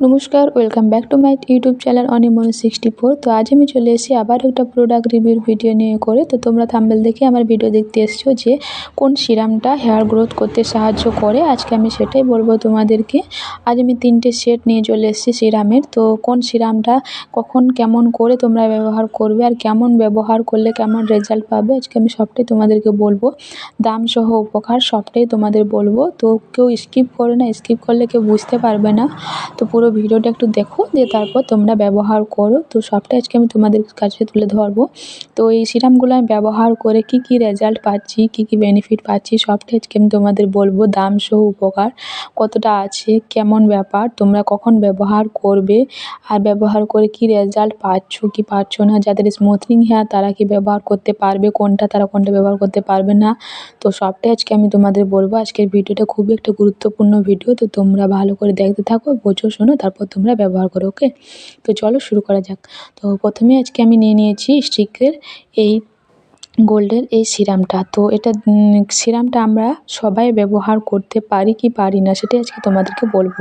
নমস্কার, welcome back to my YouTube channel অনিমন sixty four. তো আজ আমি চলে এসেছি আবার একটা প্রোডাক্ট রিভিউর ভিডিও নিয়ে করে। তো তোমরা থাম্বেল দেখে আমার ভিডিও দেখতে এসছো যে কোন সিরামটা হেয়ার গ্রোথ করতে সাহায্য করে। আজকে আমি সেটাই বলব তোমাদেরকে। আজ আমি তিনটে সেট নিয়ে চলে এসেছি সিরামের। তো কোন সিরামটা কখন, কেমন করে তোমরা ব্যবহার করবে আর কেমন ব্যবহার করলে কেমন রেজাল্ট পাবে, আজকে আমি সবটাই তোমাদেরকে বলব। দাম সহ উপকার সবটাই তোমাদের বলব। তো কেউ স্কিপ করে না স্কিপ করলে কেউ বুঝতে পারবে না। তো পুরো ভিডিওটা একটু দেখো, দিয়ে তারপর তোমরা ব্যবহার করো। তো সবটাই আজকে আমি তোমাদের কাছে তুলে ধরবো। তো এই সিরামগুলো আমি ব্যবহার করে কি কি রেজাল্ট পাচ্ছি, কি কি বেনিফিট পাচ্ছি সবটাই আজকে আমি তোমাদের বলব। দাম সহ উপকার, কতটা আছে, কেমন ব্যাপার, তোমরা কখন ব্যবহার করবে, আর ব্যবহার করে কি রেজাল্ট পাচ্ছ, কি পাচ্ছ না, যাদের স্মুথনিং হেয়ার তারা কি ব্যবহার করতে পারবে, কোনটা তারা কোনটা ব্যবহার করতে পারবে না। তো সবটাই আজকে আমি তোমাদের বলব। আজকের ভিডিওটা খুবই একটা গুরুত্বপূর্ণ ভিডিও, তো তোমরা ভালো করে দেখতে থাকো, বোঝো, শোনো তারপর তোমরা ব্যবহার করো ওকে তো চলো শুরু করা যাক। তো প্রথমে আজকে আমি নিয়ে নিয়েছি স্টিকের এই গোল্ডের এই সিরামটা। তো এটা সিরামটা আমরা সবাই ব্যবহার করতে পারি কি পারি না সেটাই আজকে তোমাদেরকে বলব।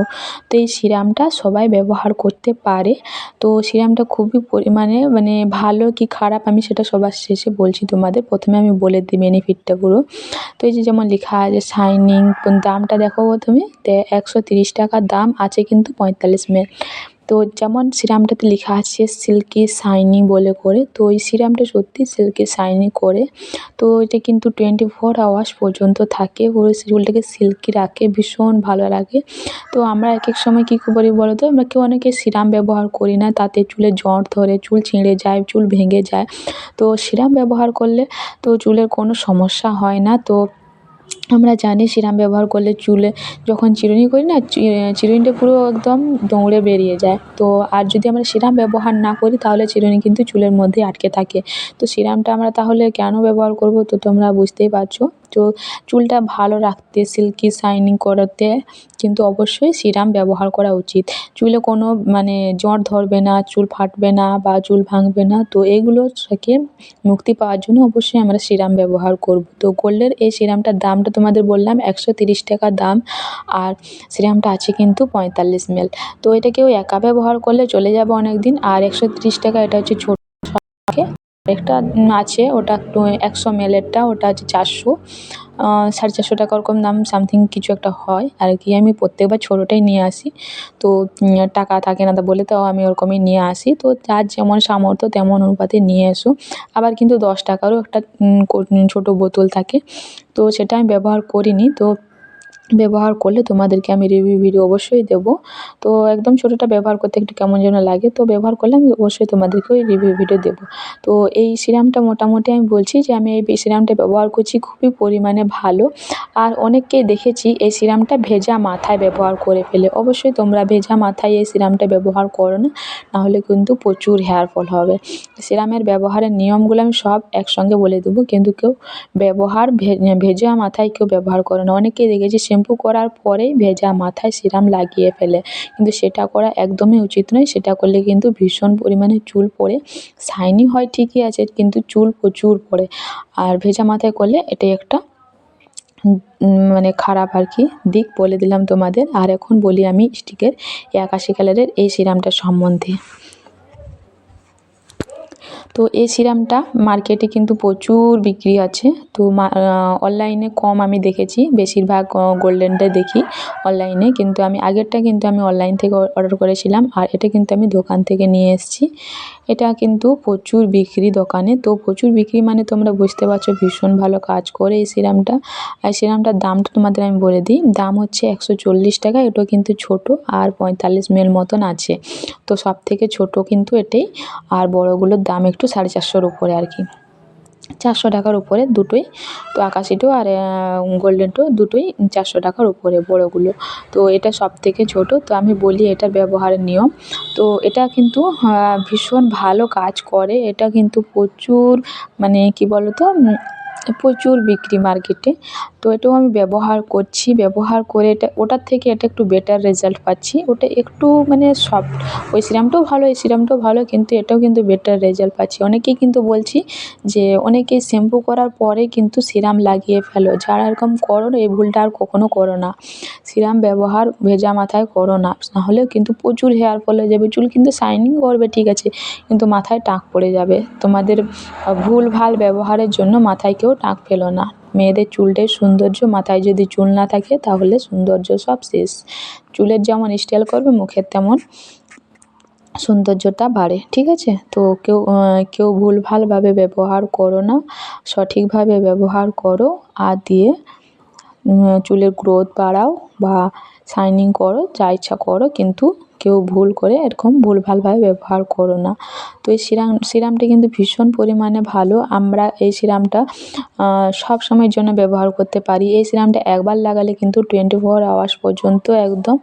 তো এই সিরামটা সবাই ব্যবহার করতে পারে। তো সিরামটা খুবই পরিমাণে মানে ভালো কি খারাপ আমি সেটা সবার শেষে বলছি তোমাদের। প্রথমে আমি বলে দিই বেনিফিটটা পুরো। তো এই যে যেমন লেখা আছে শাইনিং দামটা দেখো প্রথমে একশো তিরিশ টাকা দাম আছে কিন্তু পঁয়তাল্লিশ মিনিট তো যেমন সিরামটাতে লেখা আছে সিল্কি শাইনি বলে করে, তো ওই সিরামটা সত্যি সিল্কি শাইনি করে। তো এটা কিন্তু টোয়েন্টি ফোর আওয়ার্স পর্যন্ত থাকে, পুরো চুলটাকে সিল্কি রাখে, ভীষণ ভালো লাগে। তো আমরা এক এক সময় কী করি বলো তো? আমরা কেউ অনেকে সিরাম ব্যবহার করি না, তাতে চুলে জট ধরে, চুল ছিঁড়ে যায়, চুল ভেঙে যায়। তো সিরাম ব্যবহার করলে তো চুলের কোনো সমস্যা হয় না। তো আমরা জানি সিরাম ব্যবহার করলে চুলে যখন চিরুনি করি না চিরুনিটা পুরো একদম দৌড়ে বেরিয়ে যায়। তো আর যদি আমরা সিরাম ব্যবহার না করি, তাহলে চিরুনি কিন্তু চুলের মধ্যেই আটকে থাকে। তো সিরামটা আমরা তাহলে কেন ব্যবহার করব, তো তোমরা বুঝতেই পারছ। তো চুলটা ভালো রাখতে, সিল্কি শাইনিং করাতে কিন্তু অবশ্যই সিরাম ব্যবহার করা উচিত। চুলে কোনো মানে জট ধরবে না, চুল ফাটবে না বা চুল ভাঙবে না, তো এগুলো থেকে মুক্তি পাওয়ার জন্য অবশ্যই আমরা সিরাম ব্যবহার করব। তো গোল্ডের এই সিরামটার দামটা তোমাদের বললাম একশো তিরিশ টাকা দাম আর সিরামটা আছে কিন্তু পঁয়তাল্লিশ মেল তো এটা কেউ একা ব্যবহার করলে চলে যাবে অনেক দিন আর একশো তিরিশ টাকা এটা হচ্ছে ছোটো একটা আছে, ওটা একটু একশো মেলেরটা ওটা হচ্ছে চারশো। সাড়ে চারশো টাকা ওরকম দাম সামথিং কিছু একটা হয়। আর কি, আমি প্রত্যেকবার ছোটোটাই নিয়ে আসি। তো টাকা থাকে না তা বলে তো আমি ওরকমই নিয়ে আসি। তো, যার যেমন সামর্থ্য তেমন অনুপাতে নিয়ে এসো। আবার কিন্তু দশ টাকারও একটা ছোটো বোতল থাকে। তো, সেটা আমি ব্যবহার করিনি। তো ব্যবহার করলে তোমাদেরকে আমি রিভিউ ভিডিও অবশ্যই দেবো। তো একদম ছোটোটা ব্যবহার করতে একটু কেমন যেন লাগে। তো ব্যবহার করলে আমি অবশ্যই তোমাদেরকে ওই রিভিউ ভিডিও দেবো। তো এই সিরামটা মোটামুটি আমি বলছি যে, আমি এই সিরামটা ব্যবহার করছি খুবই পরিমাণে ভালো। আর অনেককেই দেখেছি এই সিরামটা ভেজা মাথায় ব্যবহার করে ফেলে। অবশ্যই তোমরা ভেজা মাথায় এই সিরামটা ব্যবহার করো না, নাহলে কিন্তু প্রচুর হেয়ার ফল হবে। সিরামের ব্যবহারের নিয়মগুলো আমি সব একসঙ্গে বলে দেবো। কিন্তু কেউ ব্যবহার ভেজা মাথায় কেউ ব্যবহার করে না। অনেকেই দেখেছি শ্যাম্পু করার পরেই ভেজা মাথায় সিরাম লাগিয়ে ফেলে। কিন্তু সেটা করা একদমই উচিত নয়। সেটা করলে কিন্তু ভীষণ পরিমাণে চুল পড়ে। শাইনি হয় ঠিকই আছে, কিন্তু চুল প্রচুর পড়ে। আর ভেজা মাথায় করলে এটাই একটা মানে খারাপ আর কি দিক বলে দিলাম তোমাদের। আর এখন বলি আমি স্টিকের এই আকাশি কালারের এই সিরামটা সম্বন্ধে। তো এই সিরামটা মার্কেটে কিন্তু প্রচুর বিক্রি আছে। তো অনলাইনে কম আমি দেখেছি। বেশিরভাগ গোল্ডেনটা দেখি অনলাইনে কিন্তু আমি, আগেরটা কিন্তু আমি অনলাইন থেকে অর্ডার করেছিলাম। আর এটা কিন্তু আমি দোকান থেকে নিয়ে এসেছি। এটা কিন্তু প্রচুর বিক্রি দোকানে। তো প্রচুর বিক্রি মানে তোমরা বুঝতে পারছ ভীষণ ভালো কাজ করে এই সিরামটা। আর সিরামটার দামটা তোমাদের আমি বলে দিই। দাম হচ্ছে একশো চল্লিশ টাকা। এটাও কিন্তু ছোট আর পঁয়তাল্লিশ মেল মতন আছে। তো সব থেকে ছোট কিন্তু এটাই। আর বড়গুলোর দাম একটু সাড়ে চারশোর উপরে আর কি। চারশো টাকার উপরে দুটোই, তো আকাশিটাও আর গোল্ডেনটো দুটোই চারশো টাকার উপরে বড়গুলো। তো এটা সব থেকে ছোটো, তো আমি বলি এটা ব্যবহারের নিয়ম। তো এটা কিন্তু ভীষণ ভালো কাজ করে। এটা কিন্তু প্রচুর মানে কি বলো তো প্রচুর বিক্রি মার্কেটে। তো এটাও আমি ব্যবহার করছি, ব্যবহার করে এটা, ওটার থেকে এটা একটু বেটার রেজাল্ট পাচ্ছি। ওটা একটু মানে সফট ওই সিরামটাও ভালো, এই সিরামটাও ভালো, কিন্তু এটাও কিন্তু বেটার রেজাল্ট পাচ্ছি। অনেকেই কিন্তু বলছি যে অনেকেই শ্যাম্পু করার পরে কিন্তু সিরাম লাগিয়ে ফেলো। যারা এরকম করো না, এই ভুলটা আর কখনো করো না। সিরাম ব্যবহার ভেজা মাথায় করো না। নাহলেও কিন্তু প্রচুর হেয়ার ফল হয়ে যাবে, চুল কিন্তু শাইনিং করবে, ঠিক আছে। কিন্তু মাথায় টাক পড়ে যাবে। তোমাদের ভুল ভালো ব্যবহারের জন্য মাথায় কেউ টাক ফেলো না। মেয়েদের চুলটাই সৌন্দর্য, মাথায় যদি চুল না থাকে তাহলে সৌন্দর্য সব শেষ। চুলের যেমন স্টাইল করবে, মুখের তেমন সৌন্দর্যটা বাড়ে, ঠিক আছে? তো কেউ কেউ ভুলভালভাবে ব্যবহার করো না, সঠিকভাবে ব্যবহার করো, আর দিয়ে চুলের গ্রোথ বাড়াও বা শাইনিং করো, যা ইচ্ছা করো, কিন্তু কেউ ভুল করে এরকম ভুলভালভাবে ব্যবহার করো না। তো এই সিরাম, সিরামটি কিন্তু ভীষণ পরিমাণে ভালো। আমরা এই সিরামটা সব সময়ের জন্য ব্যবহার করতে পারি। এই সিরামটা একবার লাগালে কিন্তু টোয়েন্টি ফোর আওয়ার্স পর্যন্ত একদম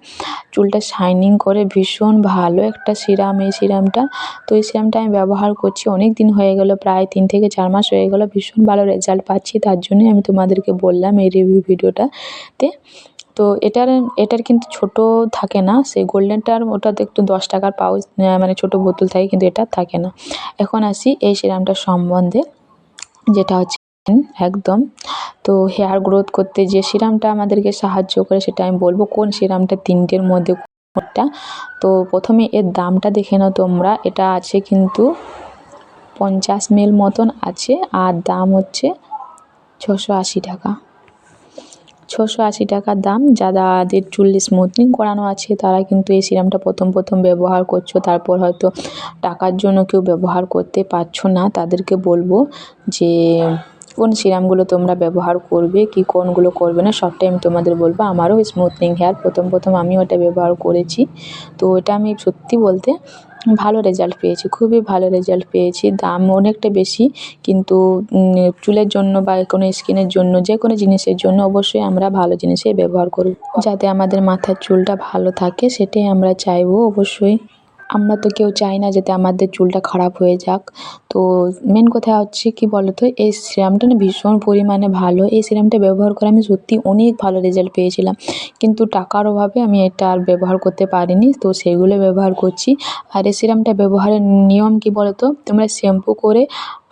চুলটা শাইনিং করে ভীষণ ভালো একটা সিরাম এই সিরামটা। তো এই সিরামটা আমি ব্যবহার করছি অনেক দিন হয়ে গেল, প্রায় তিন থেকে চার মাস হয়ে গেল, ভীষণ ভালো রেজাল্ট পাচ্ছি। তার জন্যই আমি তোমাদেরকে বললাম এই রিভিউ ভিডিওটাতে। তো এটার এটার কিন্তু ছোটো থাকে না, সেই গোল্ডেনটার ওটাতে একটু দশ টাকার পাউচ মানে ছোটো বোতল থাকে, কিন্তু এটা থাকে না। এখন আসি এই সিরামটার সম্বন্ধে, যেটা হচ্ছে একদম। তো হেয়ার গ্রোথ করতে যে সিরামটা আমাদেরকে সাহায্য করে, সেটা আমি বলব কোন সিরামটা, তিনটের মধ্যে কোনটা। তো প্রথমে এর দামটা দেখে নাও তোমরা, এটা আছে কিন্তু পঞ্চাশ মিল মতন আছে, আর দাম হচ্ছে ছশো আশি টাকা। ছশো আশি টাকার দাম যাদের চুল স্মুথনিং করানো আছে। তারা কিন্তু এই সিরামটা প্রথম প্রথম ব্যবহার করছ, তারপর হয়তো টাকার জন্য কেউ ব্যবহার করতে পারছ না। তাদেরকে বলব যে, কোন সিরামগুলো তোমরা ব্যবহার করবে, কি কোনগুলো করবে না, সবটাই আমি তোমাদের বলব। আমারও স্মুথনিং হেয়ার প্রথম প্রথম আমি ওটা ব্যবহার করেছি। তো এটা আমি সত্যি বলতে ভালো রেজাল্ট পেয়েছি, খুবই ভালো রেজাল্ট পেয়েছি। দাম অনেকটা বেশি, কিন্তু চুলের জন্য বা কোনো স্কিনের জন্য, যে কোনো জিনিসের জন্য অবশ্যই আমরা ভালো জিনিসই ব্যবহার করি যাতে আমাদের মাথার চুলটা ভালো থাকে, সেটাই আমরা চাইব অবশ্যই। আমরা তো কেউ চাই না যাতে আমাদের চুলটা খারাপ হয়ে যাক। তো মেন কথা হচ্ছে কি বলো তো এই সিরামটা না ভীষণ পরিমাণে ভালো। এই সিরামটা ব্যবহার করে আমি সত্যি অনেক ভালো রেজাল্ট পেয়েছিলাম। কিন্তু টাকার অভাবে আমি এটা আর ব্যবহার করতে পারিনি, তো সেগুলো ব্যবহার করছি। আর এই সিরামটা ব্যবহারের নিয়ম কি বলো তো তোমরা শ্যাম্পু করে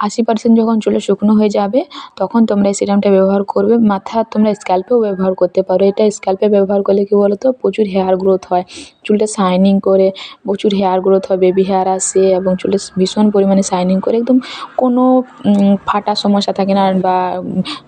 আশি পার্সেন্ট যখন চুলে শুকনো হয়ে যাবে, তখন তোমরা এই সিরামটা ব্যবহার করবে। মাথা তোমরা স্ক্যাল্পেও ব্যবহার করতে পারো। এটা স্ক্যাল্পে ব্যবহার করলে কী বলো তো প্রচুর হেয়ার গ্রোথ হয়। চুলটা শাইনিং করে প্রচুর হেয়ার গ্রোথ হয় বেবি হেয়ার আসে এবং চুলে ভীষণ পরিমাণে শাইনিং করে। একদম কোনো ফাটার সমস্যা থাকে না বা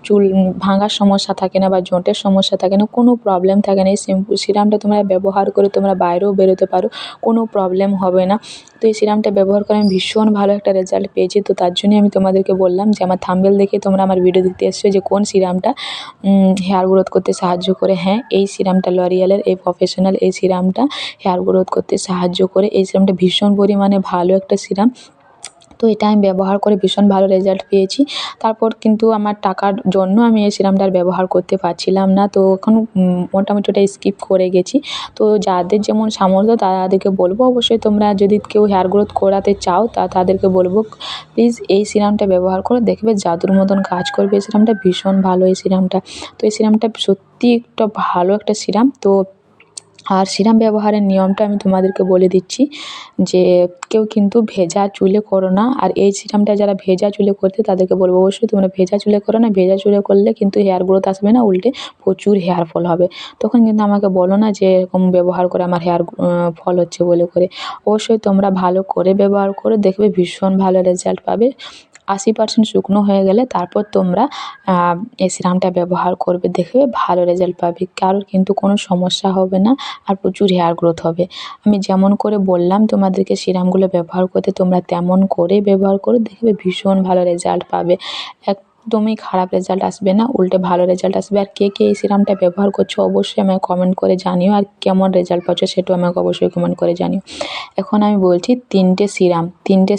চুল ভাঙার সমস্যা থাকে না বা জোঁটের সমস্যা থাকে না, কোনো প্রবলেম থাকে না। এই শ্যাম্পু সিরামটা তোমরা ব্যবহার করে তোমরা বাইরেও বেরোতে পারো, কোনো প্রবলেম হবে না। তো এই সিরামটা ব্যবহার করে আমি ভীষণ ভালো একটা রেজাল্ট পেয়েছি। তো তার জন্যই আমি তোমাদেরকে বললাম যে আমার থাম্বেল দেখে তোমরা আমার ভিডিও দেখতে এসছো যে কোন সিরামটা হেয়ার গ্রোথ করতে সাহায্য করে। হ্যাঁ এই সিরামটা লরিয়ালের এই প্রফেশনাল এই সিরামটা হেয়ার গ্রোথ করতে সাহায্য করে। এই সিরামটা ভীষণ পরিমাণে ভালো একটা সিরাম। তো এটা আমি ব্যবহার করে ভীষণ ভালো রেজাল্ট পেয়েছি। তারপর কিন্তু আমার টাকার জন্য আমি এই সিরামটা আর ব্যবহার করতে পারছিলাম না। তো এখন মোটামুটি ওটা স্কিপ করে গেছি। তো যাদের যেমন সামর্থ্য তাদেরকে বলব অবশ্যই তোমরা যদি কেউ হেয়ার গ্রোথ করাতে চাও তা তাদেরকে বলব প্লিজ এই সিরামটা ব্যবহার করে দেখবে জাদুর মতন কাজ করবে। এই সিরামটা ভীষণ ভালো এই সিরামটা তো এই সিরামটা সত্যি একটা ভালো একটা সিরাম তো আর সিরাম ব্যবহারের নিয়মটা আমি তোমাদেরকে বলে দিচ্ছি যে কেউ কিন্তু ভেজা চুলে করো না। আর এই সিরামটা যারা ভেজা চুলে করতে তাদেরকে বলব অবশ্যই তোমরা ভেজা চুলে করো না। ভেজা চুলে করলে কিন্তু হেয়ার গ্রোথ আসবে না, উল্টে প্রচুর হেয়ার ফল হবে। তখন কিন্তু আমাকে বলো না যে এরকম ব্যবহার করে আমার হেয়ার ফল হচ্ছে বলে করে। অবশ্যই তোমরা ভালো করে ব্যবহার করে, দেখবে ভীষণ ভালো রেজাল্ট পাবে। আশি পার্সেন্ট শুকনো হয়ে গেলে তারপর তোমরা এই সিরামটা ব্যবহার করবে, দেখবে ভালো রেজাল্ট পাবে। কারোর কিন্তু কোনো সমস্যা হবে না আর প্রচুর হেয়ার গ্রোথ হবে। আমি যেমন করে বললাম, তোমাদেরকে সিরামগুলো ব্যবহার করতে তোমরা তেমন করে ব্যবহার করে, দেখবে ভীষণ ভালো রেজাল্ট পাবে। একদমই খারাপ রেজাল্ট আসবে না, উল্টে ভালো রেজাল্ট আসবে। আর কে কে এই সিরামটা ব্যবহার করছ, অবশ্যই আমাকে কমেন্ট করে জানিও। আর কেমন রেজাল্ট পাচ্ছ, সেটাও আমাকে অবশ্যই কমেন্ট করে জানিও। এখন আমি বলছি তিনটে সিরাম, তিনটে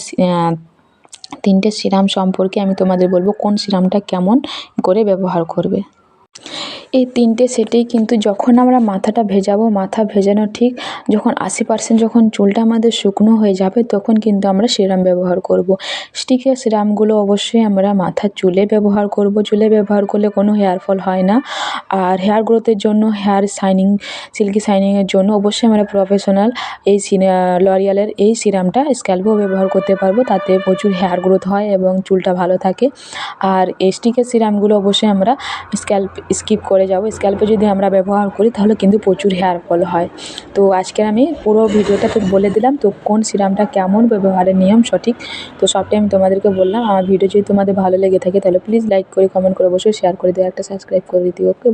তিনটে সিরাম সম্পর্কে আমি তোমাদের বলব কোন সিরামটা কেমন করে ব্যবহার করবে। এই তিনটে সেটেই কিন্তু যখন আমরা মাথাটা ভেজাবো, মাথা ভেজানো ঠিক, যখন আশি পার্সেন্ট যখন চুলটা আমাদের শুকনো হয়ে যাবে, তখন কিন্তু আমরা সিরাম ব্যবহার করব। স্টিকের সিরামগুলো অবশ্যই আমরা মাথার চুলে ব্যবহার করব। চুলে ব্যবহার করলে কোনো হেয়ার ফল হয় না। আর হেয়ার গ্রোথের জন্য হেয়ার শাইনিং সিল্কি শাইনিংয়ের জন্য অবশ্যই আমরা প্রফেশনাল এই লরিয়ালের এই সিরামটা স্ক্যাল্পেও ব্যবহার করতে পারব। তাতে প্রচুর হেয়ার গ্রোথ হয় এবং চুলটা ভালো থাকে। আর এই স্টিকের সিরামগুলো অবশ্যই আমরা স্ক্যাল্প স্কিপ করে যাব স্ক্যাল্পে যদি আমরা ব্যবহার করি, তাহলে কিন্তু প্রচুর হেয়ার ফল হয়। তো আজকের আমি পুরো ভিডিওটা তো বলে দিলাম, তো কোন সিরামটা কেমন ব্যবহারের নিয়ম সঠিক, তো সবটাই আমি তোমাদেরকে বললাম। আমার ভিডিও যদি তোমাদের ভালো লেগে থাকে, তাহলে প্লিজ লাইক করে কমেন্ট করে অবশ্যই শেয়ার করে দিও, একটা সাবস্ক্রাইব করে দিও ওকে